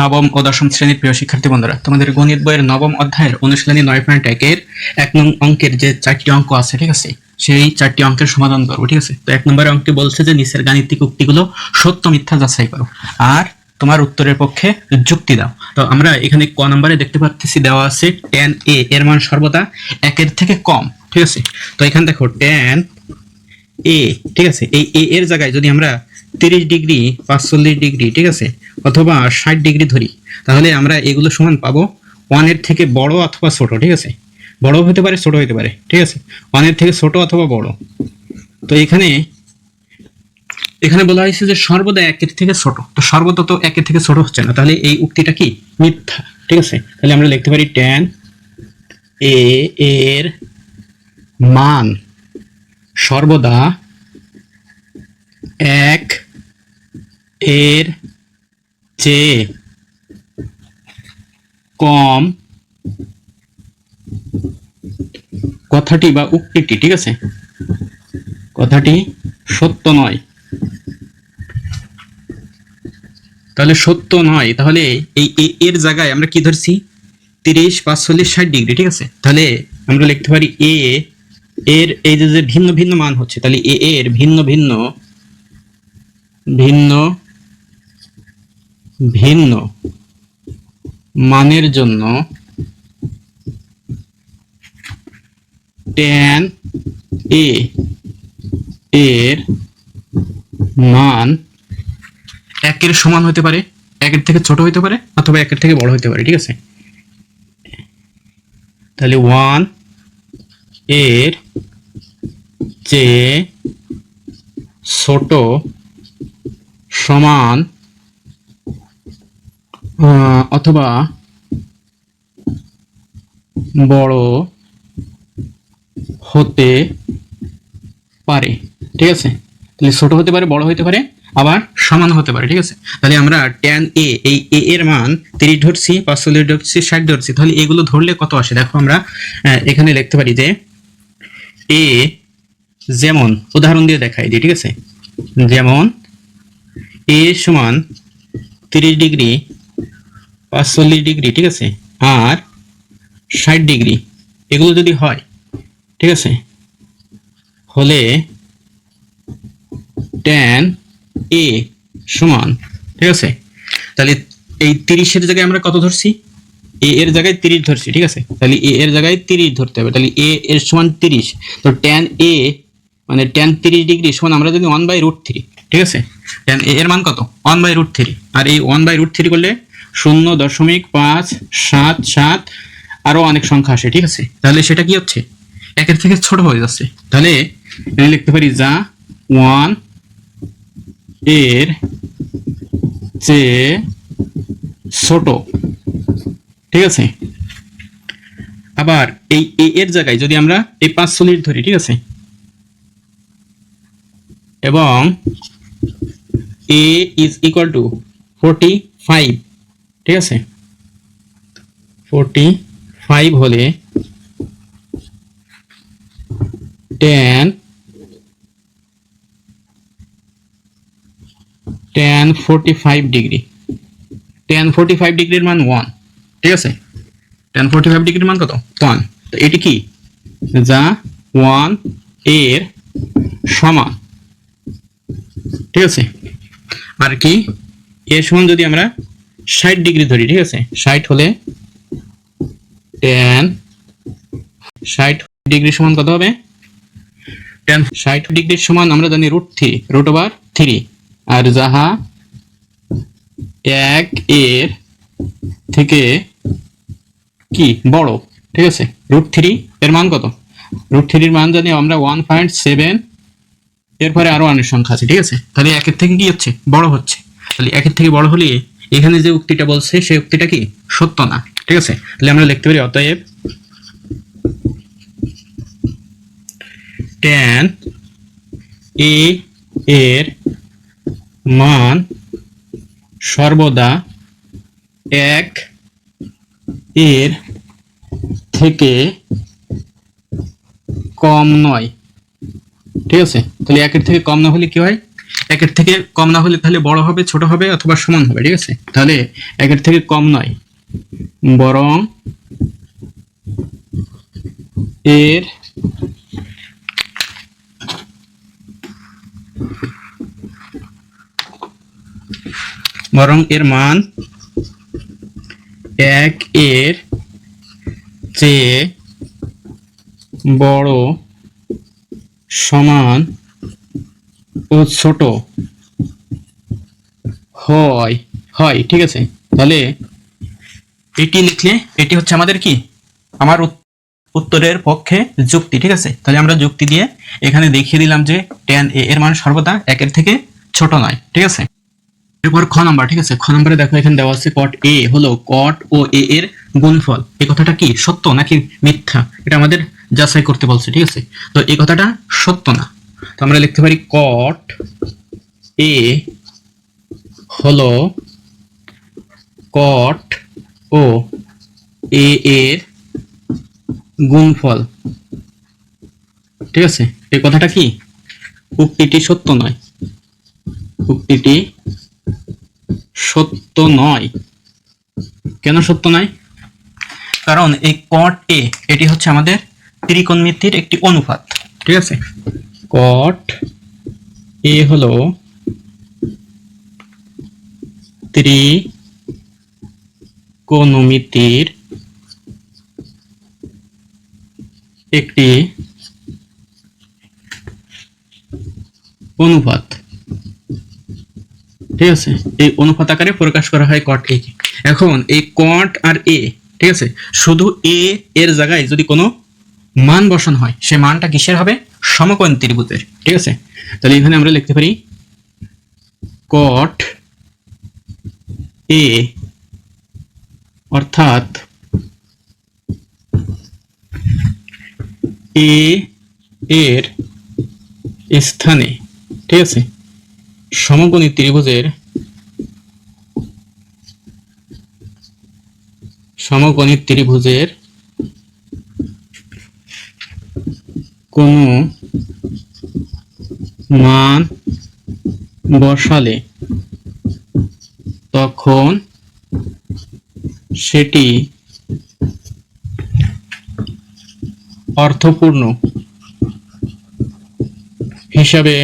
নবম ও দশম শ্রেণির প্রিয় শিক্ষার্থী বন্ধুরা, তোমাদের গণিত বইয়ের নবম অধ্যায়ের অনুশীলনী নয় পয়েন্ট একের এক নং অঙ্কের যে চারটি অঙ্ক আছে, ঠিক আছে? সেই চারটি অঙ্কের সমাধান করব, ঠিক আছে? তো এক নম্বর অঙ্কে বলছে যে নিচের গাণিতিক উক্তিগুলো সত্য, মিথ্যা যাচাই করো। আর তোমার উত্তরের পক্ষে যুক্তি দাও। তো আমরা এখানে ক নম্বরে দেখতে পাচ্ছি দেওয়া আছে টেন এ এর মান সর্বদা একের থেকে কম, ঠিক আছে? তো এখানে দেখো টেন এ ঠিক আছে? এই এ এর জায়গায় যদি আমরা তিরিশ ডিগ্রি, পাঁচচল্লিশ ডিগ্রি, ঠিক আছে? অথবা ষাট ডিগ্রি ধরি, তাহলে আমরা এগুলো সমান পাবো ওয়ানের থেকে বড় অথবা ছোট, ঠিক আছে? বড় হতে পারে ছোট হতে পারে, ঠিক আছে? ওয়ানের থেকে ছোট অথবা বড়। তো এখানে এখানে বলা হয়েছে যে সর্বদা একের থেকে ছোট। তো সর্বদা তো একের থেকে ছোট হচ্ছে না। তাহলে এই উক্তিটা কি? মিথ্যা, ঠিক আছে? তাহলে আমরা লিখতে পারি ট্যান এ এর মান সর্বদা এক, এর চেয়ে কম কথাটি বা উক্তিটি, ঠিক আছে? কথাটি সত্য নয়। তাহলে সত্য নয়। তাহলে এই এর জায়গায় আমরা কি ধরছি? তিরিশ, পাঁচচল্লিশ, ষাট ডিগ্রি, ঠিক আছে? তাহলে আমরা লিখতে পারি এ, এর এই যে ভিন্ন ভিন্ন মান হচ্ছে, তাহলে এ, এর ভিন্ন ভিন্ন ভিন্ন ভিন্ন মানের জন্য ট্যান এ এর মান একের সমান হতে পারে, একের থেকে ছোট হতে পারে অথবা একের থেকে বড় হতে পারে, ঠিক আছে? তাহলে ওয়ানের চেয়ে ছোট সমান অথবা বড় হতে পারে, ঠিক আছে? তাহলে ছোট হতে পারে, বড় হতে পারে, আবার সমান হতে পারে, ঠিক আছে? তাহলে আমরা ট্যান এ এই এ এর মান তিরিশ ধরছি পাঁচচল্লিশ ধরছি, ষাট ধরছি, তাহলে এগুলো ধরলে কত আসে? দেখো আমরা এখানে লিখতে পারি যে এ যেমন, উদাহরণ দিয়ে দেখাই দিই, ঠিক আছে? যেমন এ সমান তিরিশ ডিগ্রি পাঁচচল্লিশ ডিগ্রি, ঠিক আছে? আর ষাট ডিগ্রি, এগুলো যদি হয়, ঠিক আছে? হলে ট্যান এ সমান, ঠিক আছে? তাহলে এই তিরিশের জায়গায় আমরা কত ধরছি? এ এর জায়গায় তিরিশ ধরছি, ঠিক আছে? তাহলে এ এর জায়গায় তিরিশ ধরতে হবে। তাহলে এ এর সমান তিরিশ। তো ট্যান এ মানে ট্যান তিরিশ ডিগ্রি সমান আমরা যদি ওয়ান বাই রুট থ্রি ঠিক আছে? এর মান কত? ওয়ান বাই রুট থ্রি আর এই ওয়ান বাই রুট থ্রি করলে শূন্য দশমিক পাঁচ সাত সাত আরও অনেক সংখ্যা আসে, ঠিক আছে? তাহলে সেটা কি হচ্ছে? একের থেকে ছোট হয়ে যাচ্ছে। তাহলে এখানে লিখতে পারি যা ওয়ানের চেয়ে ছোট। ঠিক আছে? আবার এই এর জায়গায় যদি আমরা এই পাঁচচল্লিশ ধরি, ঠিক আছে? এবং A is equal to forty five ঠিক আছে? ফোরটি ফাইভ হলে ten ten forty five degree ten forty five ডিগ্রির মান ওয়ান ঠিক আছে? টেন ফোরটি ফাইভ ডিগ্রির মান কত? ওয়ান তো এটি কি? যা ওয়ানের সমান। ঠিক আছে? আর কি? এর সমান যদি আমরা ষাট ডিগ্রি ধরি, ঠিক আছে? ষাট হলে টেন ষাট ডিগ্রি সমান কত হবে? টেন ষাট ডিগ্রির সমান আমরা জানি root three root over three আর যাহা এক এর থেকে কি? বড়। ঠিক আছে? রুট থ্রি এর মান কত? রুট থ্রির মান জানি আমরা ওয়ান পয়েন্ট সেভেন এরপরে আরও অনেক সংখ্যা আছে, ঠিক আছে? তাহলে একের থেকে কি হচ্ছে? বড় হচ্ছে। তাহলে একের থেকে বড় হলে এখানে যে উক্তিটা বলছে, সেই উক্তিটা কি? সত্য না, ঠিক আছে? তাহলে আমরা লিখতে পারি, অতএব ট্যান এ এর মান সর্বদা এক এর থেকে কম নয়। ঠিক আছে? তাহলে একের থেকে কম না হলে কি হয়? একের থেকে কম না হলে তাহলে বড় হবে, ছোট হবে অথবা সমান হবে, ঠিক আছে? তাহলে একের থেকে কম নয়। বরং এর বরং এর মান এক এর চেয়ে বড় সমান ও ছোট হয় হয়, ঠিক আছে? তাহলে এটি লিখলে এটি হচ্ছে আমাদের কি? আমার উত- উত্তরের পক্ষে যুক্তি, ঠিক আছে? তাহলে আমরা যুক্তি দিয়ে এখানে দেখিয়ে দিলাম যে টেন এ এর মান সর্বদা একের থেকে ছোট নয়, ঠিক আছে? এরপর খ নাম্বার, ঠিক আছে? খ নাম্বারে দেখো, এখানে দেওয়া আছে কট এ হলো কট ও এ এর গুণফল। এই কথাটা কি সত্য নাকি মিথ্যা? এটা আমাদের যাচাই করতে বলছে, ঠিক আছে? তো এই কথাটা সত্য না। তো আমরা লিখতে পারি কট এ হলো কট ও এ এর গুণফল। ঠিক আছে? এই কথাটা কি? উক্তিটি সত্য নয়। উক্তিটি সত্য নয়। কেন সত্য নয়? কারণ এই কট এ এটি হচ্ছে আমাদের ত্রিকোণমিতির একটি অনুপাত। ঠিক আছে? কট এ হলো ত্রিকোণমিতির একটি অনুপাত। ঠিক আছে? এই অনুপাত আকারে প্রকাশ করা হয় কট এ এখন এই কট আর এ ঠিক আছে? শুধু এ এর জায়গায় যদি কোনো মান বসানো হয়। সে মানটা কিসের হবে? সমকোণ ত্রিভুজের ঠিক আছে? তাহলে এখানে আমরা লিখতে পারি কট এ অর্থাৎ এ এর স্থানে, ঠিক আছে? সমকোণী ত্রিভুজের সমকোণী ত্রিভুজের কোন মান বসালে তখন সেটি অর্থপূর্ণ হিসাবে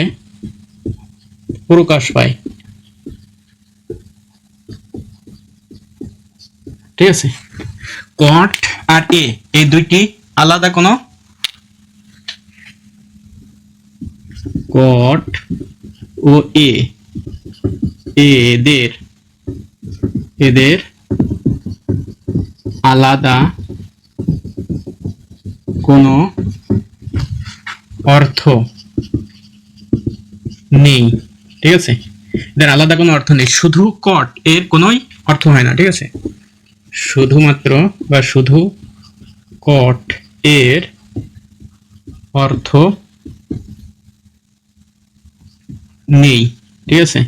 প্রকাশ পায়। ঠিক আছে? কট আর এ এই দুইটি আলাদা কোনো কট ও এ। এদের। এদের আলাদা কোনো অর্থ নেই, ঠিক আছে? এদের আলাদা কোনো অর্থ নেই, শুধু কট এর কোনোই অর্থ হয় না, ঠিক আছে? শুধুমাত্র বা শুধু কট এর অর্থ নেই, ঠিক আছে?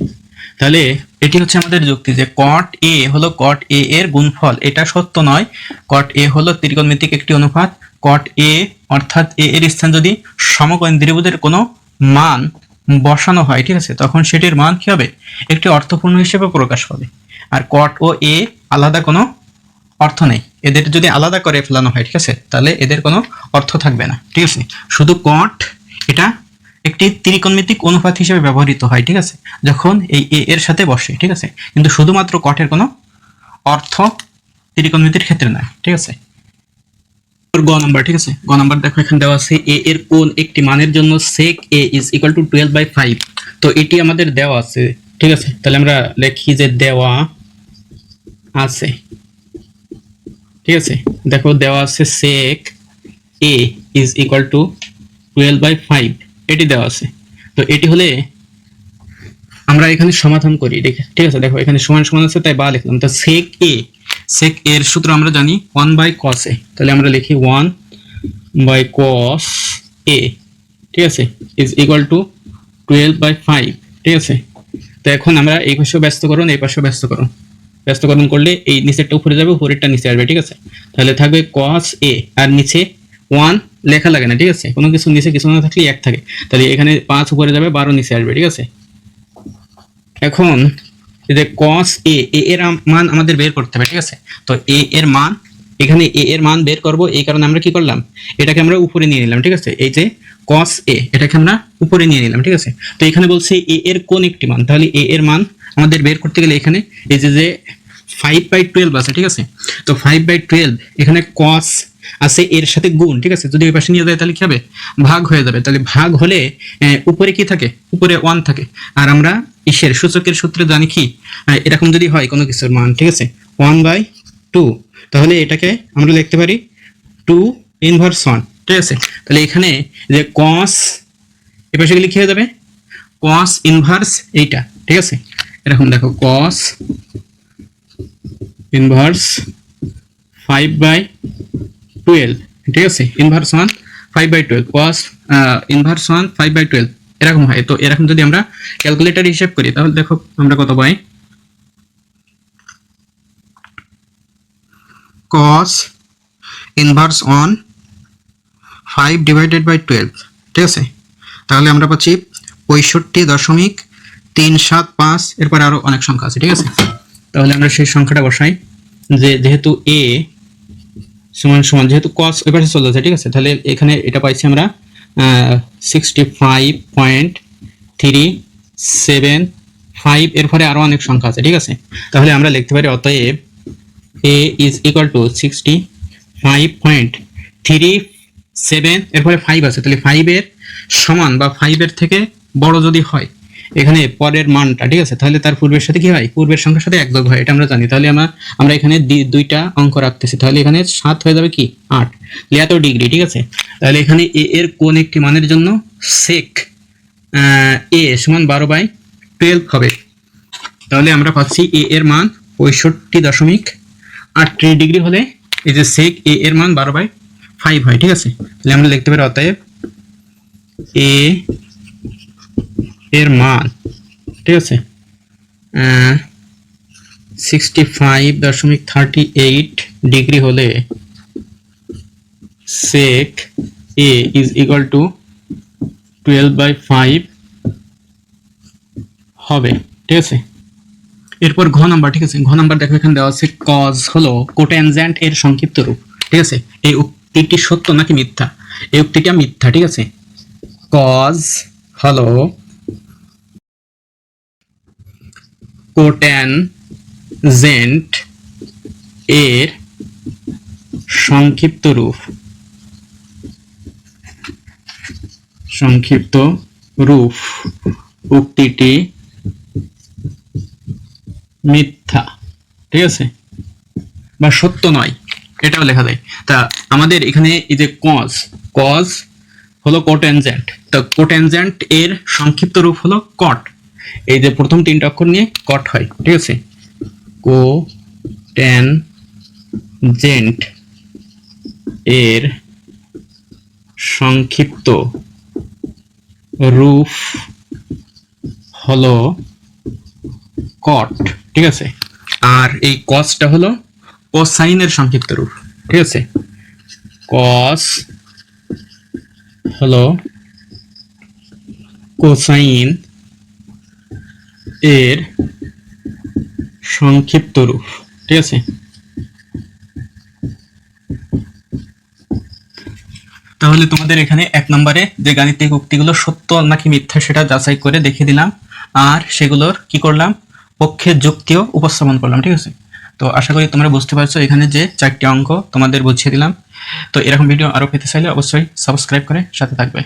তাহলে এটি হচ্ছে আমাদের যুক্তি যে কট এ হলো কট এ এর গুণফল। এটা সত্য নয়। কট এ হলো ত্রিকোণমিতিক একটি অনুপাত। কট এ অর্থাৎ এ এর স্থান যদি সমকোণ ত্রিভুজের কোনো মান বসানো হয়, ঠিক আছে? তখন সেটির মান কি হবে? একটি অর্থপূর্ণ হিসেবে প্রকাশ পাবে। আর কট ও এ আলাদা কোনো অর্থ নেই। এদের যদি আলাদা করে ফেলানো হয়, ঠিক আছে? তাহলে এদের কোনো অর্থ থাকবে না, ঠিক আছে? শুধু কট এটা একটি ত্রিকোণমিতিক অনুপাত হিসেবে ব্যবহৃত হয়, ঠিক আছে? যখন এই এ এর সাথে বসে, ঠিক আছে? কিন্তু শুধুমাত্র কটের কোনো অর্থ ত্রিকোণমিতির ক্ষেত্রে নয়, ঠিক আছে? গ নাম্বার, ঠিক আছে? গ নাম্বার দেখো, এখানে দেওয়া আছে এ এর কোন একটি মানের জন্য sec A is equal to twelve by five তো এটি আমাদের দেওয়া আছে, ঠিক আছে? তাহলে আমরা লিখি যে দেওয়া আছে। ঠিক আছে? দেখো, দেওয়া আছে sec A is equal to twelve by five এটি দেওয়া আছে। তো এটি হলে আমরা এখানে সমাধান করি, দেখে। ঠিক আছে, দেখো, এখানে সমান সমান আছে, তাই বা লিখলাম। তো সেক এ সেক এর সূত্র আমরা জানি ওয়ান বাই কস এ তাহলে আমরা লিখি ওয়ান বাই কস এ ঠিক আছে? Is equal to twelve by five ঠিক আছে? তো এখন আমরা এই পাশেও ব্যস্ত করুন এই পাশেও ব্যস্ত করুন ব্যস্তকরণ করলে এই নিচেরটা উপরে যাবে, উপরেরটা নিচে আসবে, ঠিক আছে? তাহলে থাকবে কস এ আর নিচে ওয়ান লেখা লাগে না, ঠিক আছে? কোনো কিছু নিচে, কিছু না থাকলে এক থাকে। তাহলে এখানে পাঁচ উপরে যাবে, বারো নিচে আসবে, ঠিক আছে? এখন যে a a এর মান আমাদের বের করতে হবে, ঠিক আছে? তো a এর মান, এখানে a এর মান বের করব, এই কারণে আমরা কি করলাম? এটাকে আমরা উপরে নিয়ে নিলাম, ঠিক আছে? এই যে cos a, এটাকে আমরা উপরে নিয়ে নিলাম, ঠিক আছে? তো এখানে বলছে a এর কোন একটি মান? তাহলে a এর মান আমাদের বের করতে গেলে এখানে এই যে যে ফাইভ বাই টুয়েলভ আছে, ঠিক আছে? তো ফাইভ বাই টুয়েলভ এখানে cos আছে এর সাথে গুণ, ঠিক আছে? যদি ওই পাশে নিয়ে যায় তাহলে কি হবে? ভাগ হয়ে যাবে। তাহলে ভাগ হলে উপরে কি থাকে? উপরে ওয়ান থাকে। আর আমরা ইসের সূচকের সূত্রে জানি কি? এরকম যদি হয় কোনো কিছুর মান, ঠিক আছে? ওয়ান বাই টু তাহলে এটাকে আমরা লিখতে পারি টু ইনভার্স ওয়ান ঠিক আছে? তাহলে এখানে যে কস এ পাশে গেলে হয়ে যাবে? কস ইনভার্স এইটা, ঠিক আছে? এরকম দেখো cos inverse five by twelve ঠিক আছে? Inverse one five by twelve cos inverse one five by twelve এরকম হয়। তো এরকম যদি আমরা ক্যালকুলেটর হিসেব করি, তাহলে দেখো আমরা কত পাই? Cos inverse on five divided by twelve ঠিক আছে? তাহলে আমরা পাচ্ছি পঁয়ষট্টি দশমিক তিন সাত পাঁচ, এরপরে আরও অনেক সংখ্যা আছে, ঠিক আছে? তাহলে আমরা সেই সংখ্যাটা বসাই যে যেহেতু এ সমান সমান, যেহেতু কস ওই পাশে চলে যাচ্ছে, ঠিক আছে? তাহলে এখানে এটা পাইছি আমরা sixty five point three seven five এরপরে আরও অনেক সংখ্যা আছে, ঠিক আছে? তাহলে আমরা লিখতে পারি অতএব A is equal to sixty five point three seven এরপরে ফাইভ আছে, তাহলে ফাইভের সমান বা ফাইভের থেকে বড় যদি হয় এখানে পরের মানটা, ঠিক আছে? তাহলে তার পূর্বের সাথে কি হয়? পূর্বের সংখ্যার সাথে এক যোগ হয়, এটা আমরা জানি। তাহলে আমরা আমরা এখানে দুইটা অঙ্ক রাখতেছি। তাহলে এখানে সাত হয়ে যাবে কি? আট। এত ডিগ্রি, ঠিক আছে? তাহলে এখানে এ, এর কোন একটি মানের জন্য সেক এ সমান বারো বাই টুয়েলভ হবে। তাহলে আমরা পাচ্ছি এ এর মান পঁয়ষট্টি দশমিক আটত্রিশ ডিগ্রি হলে এই যে সেক এ এর মান বারো বাই ফাইভ হয়, ঠিক আছে? তাহলে আমরা লিখতে পারি অতএব এ এর মান, ঠিক আছে? সিক্সটি ফাইভ দশমিক থার্টি এইট ডিগ্রি হলে sec A is equal to twelve by five হবে, ঠিক আছে? এরপর ঘ নাম্বার, ঠিক আছে? ঘ নাম্বার দেখো, এখানে দেওয়া আছে কজ হলো কোটেনজেন্ট এর সংক্ষিপ্ত রূপ, ঠিক আছে? এই উক্তিটি সত্য নাকি মিথ্যা? এই উক্তিটা মিথ্যা, ঠিক আছে? কজ হলো কোটেনজেন্ট এর সংক্ষিপ্ত রূপ। সংক্ষিপ্ত রূপ উক্তিটি মিথ্যা, ঠিক আছে? বা সত্য নয়, এটাও লেখা যায়। তা আমাদের এখানে এই যে কজ কজ হলো কোটেনজেন্ট তো কোটেনজেন্ট এর সংক্ষিপ্ত রূপ হলো কট এই যে প্রথম তিনটা অক্ষর নিয়ে কট হয়, ঠিক আছে? কো, টেন, জেন্ট এর সংক্ষিপ্ত রূপ হলো কট ঠিক আছে? আর এই কসটা হলো কোসাইনের সংক্ষিপ্ত রূপ, ঠিক আছে? কস হলো কোসাইন এর সংক্ষিপ্ত রূপ, ঠিক আছে? তাহলে তোমাদের এখানে এক নম্বরে যে গাণিতিক উক্তিগুলো সত্য নাকি মিথ্যা সেটা যাচাই করে দেখিয়ে দিলাম, আর সেগুলোর কি করলাম? পক্ষের যুক্তিও উপস্থাপন করলাম, ঠিক আছে? তো আশা করি তোমরা বুঝতে পারছ এখানে যে চারটি অঙ্ক তোমাদের বুঝিয়ে দিলাম। তো এরকম ভিডিও আরও পেতে চাইলে অবশ্যই সাবস্ক্রাইব করে সাথে থাকবে।